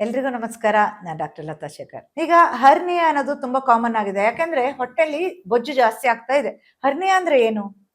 ಎಲ್ರಿಗೂ ನಮಸ್ಕಾರ. ನಾನು ಡಾಕ್ಟರ್ ಲತಾ ಶೇಖರ್. ಈಗ ಹರ್ನಿಯ ಅನ್ನೋದು ತುಂಬಾ ಕಾಮನ್ ಆಗಿದೆ. ಯಾಕಂದ್ರೆ ಹೊಟ್ಟೆಲಿ ಬೊಜ್ಜು ಜಾಸ್ತಿ ಆಗ್ತಾ ಇದೆ. ಹರ್ನಿಯ ಅಂದ್ರೆ ಏನು?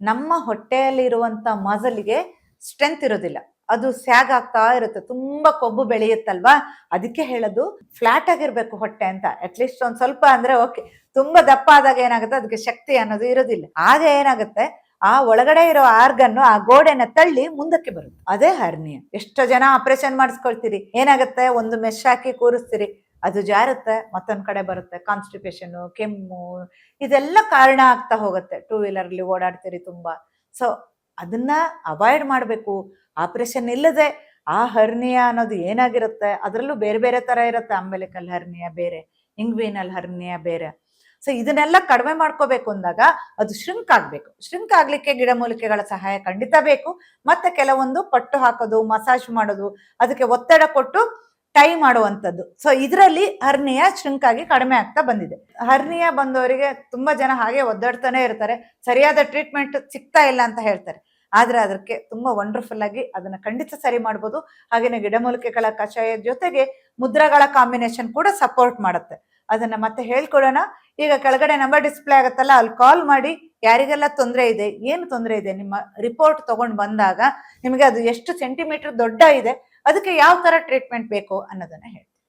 ನಮ್ಮ ಹೊಟ್ಟೆಯಲ್ಲಿ ಇರುವಂತ ಮಜಲಿಗೆ ಸ್ಟ್ರೆಂತ್ ಇರೋದಿಲ್ಲ. ಅದು ಸ್ಯಾಗ್ ಆಗ್ತಾ ಇರುತ್ತೆ. ತುಂಬಾ ಕೊಬ್ಬು ಬೆಳೆಯುತ್ತಲ್ವಾ? ಅದಕ್ಕೆ ಹೇಳೋದು ಫ್ಲಾಟ್ ಆಗಿರ್ಬೇಕು ಹೊಟ್ಟೆ ಅಂತ. ಅಟ್ಲೀಸ್ಟ್ ಒಂದ್ ಸ್ವಲ್ಪ ಅಂದ್ರೆ ಓಕೆ ತುಂಬಾ ದಪ್ಪ ಆದಾಗ ಏನಾಗುತ್ತೆ? ಅದಕ್ಕೆ ಶಕ್ತಿ ಅನ್ನೋದು ಇರೋದಿಲ್ಲ. ಆಗ ಏನಾಗುತ್ತೆ? ಆ ಒಳಗಡೆ ಇರೋ ಆರ್ಗನ್ನು ಆ ಗೋಡೆನ ತಳ್ಳಿ ಮುಂದಕ್ಕೆ ಬರುತ್ತೆ. ಅದೇ ಹರ್ನಿಯ. ಎಷ್ಟು ಜನ ಆಪರೇಷನ್ ಮಾಡಿಸ್ಕೊಳ್ತೀರಿ. ಏನಾಗುತ್ತೆ? ಒಂದು ಮೆಶ್ ಹಾಕಿ ಕೂರಿಸ್ತೀರಿ. ಅದು ಜಾರುತ್ತೆ, ಮತ್ತೊಂದು ಕಡೆ ಬರುತ್ತೆ. ಕಾನ್ಸ್ಟಿಪೇಷನ್ ಕೆಮ್ಮು, ಇದೆಲ್ಲ ಕಾರಣ ಆಗ್ತಾ ಹೋಗುತ್ತೆ. ಟೂ ವೀಲರ್ಲಿ ಓಡಾಡ್ತೀರಿ ತುಂಬಾ. ಸೊ ಅದನ್ನ ಅವಾಯ್ಡ್ ಮಾಡಬೇಕು. ಆಪರೇಷನ್ ಇಲ್ಲದೆ ಆ ಹರ್ನಿಯ ಅನ್ನೋದು ಏನಾಗಿರುತ್ತೆ? ಅದರಲ್ಲೂ ಬೇರೆ ಬೇರೆ ತರ ಇರುತ್ತೆ. ಅಂಬೆಲಿಕಲ್ ಹರ್ನಿಯ ಬೇರೆ, ಇಂಗ್ವೀನಲ್ ಹರ್ನಿಯ ಬೇರೆ. ಸೊ ಇದನ್ನೆಲ್ಲ ಕಡಿಮೆ ಮಾಡ್ಕೋಬೇಕು ಅಂದಾಗ ಅದು ಶ್ರಿಂಕ್ ಆಗಬೇಕು. ಶ್ರಿಂಕ್ ಆಗ್ಲಿಕ್ಕೆ ಗಿಡಮೂಲಿಕೆಗಳ ಸಹಾಯ ಖಂಡಿತ ಬೇಕು. ಮತ್ತೆ ಕೆಲವೊಂದು ಪಟ್ಟು ಹಾಕೋದು ಮಸಾಜ್ ಮಾಡೋದು, ಅದಕ್ಕೆ ಒತ್ತಡ ಕೊಟ್ಟು ಟೈ ಮಾಡುವಂಥದ್ದು. ಸೊ ಇದರಲ್ಲಿ ಹರ್ನಿಯ ಶ್ರಿಂಕ್ ಆಗಿ ಕಡಿಮೆ ಆಗ್ತಾ ಬಂದಿದೆ. ಹರ್ನಿಯ ಬಂದವರಿಗೆ ತುಂಬಾ ಜನ ಹಾಗೆ ಒದ್ದಾಡ್ತಾನೆ ಇರ್ತಾರೆ. ಸರಿಯಾದ ಟ್ರೀಟ್ಮೆಂಟ್ ಸಿಗ್ತಾ ಇಲ್ಲ ಅಂತ ಹೇಳ್ತಾರೆ. ಆದ್ರೆ ಅದಕ್ಕೆ ತುಂಬಾ ವಂಡರ್ಫುಲ್ ಆಗಿ ಅದನ್ನ ಖಂಡಿತ ಸರಿ ಮಾಡ್ಬೋದು. ಹಾಗೇನೆ ಗಿಡಮೂಲಿಕೆಗಳ ಕಷಾಯ ಜೊತೆಗೆ ಮುದ್ರಗಳ ಕಾಂಬಿನೇಷನ್ ಕೂಡ ಸಪೋರ್ಟ್ ಮಾಡುತ್ತೆ. ಅದನ್ನ ಮತ್ತೆ ಹೇಳ್ಕೊಡೋಣ. ಈಗ ಕೆಳಗಡೆ ನಂಬರ್ ಡಿಸ್ಪ್ಲೇ ಆಗುತ್ತಲ್ಲ, ಅಲ್ಲಿ ಕಾಲ್ ಮಾಡಿ, ಯಾರಿಗೆಲ್ಲ ತೊಂದರೆ ಇದೆ, ಏನು ತೊಂದರೆ ಇದೆ, ನಿಮ್ಮ ರಿಪೋರ್ಟ್ ತಗೊಂಡ್ ಬಂದಾಗ ನಿಮಗೆ ಅದು ಎಷ್ಟು ಸೆಂಟಿಮೀಟರ್ ದೊಡ್ಡ ಇದೆ, ಅದಕ್ಕೆ ಯಾವ ತರ ಟ್ರೀಟ್ಮೆಂಟ್ ಬೇಕು ಅನ್ನೋದನ್ನ ಹೇಳಿ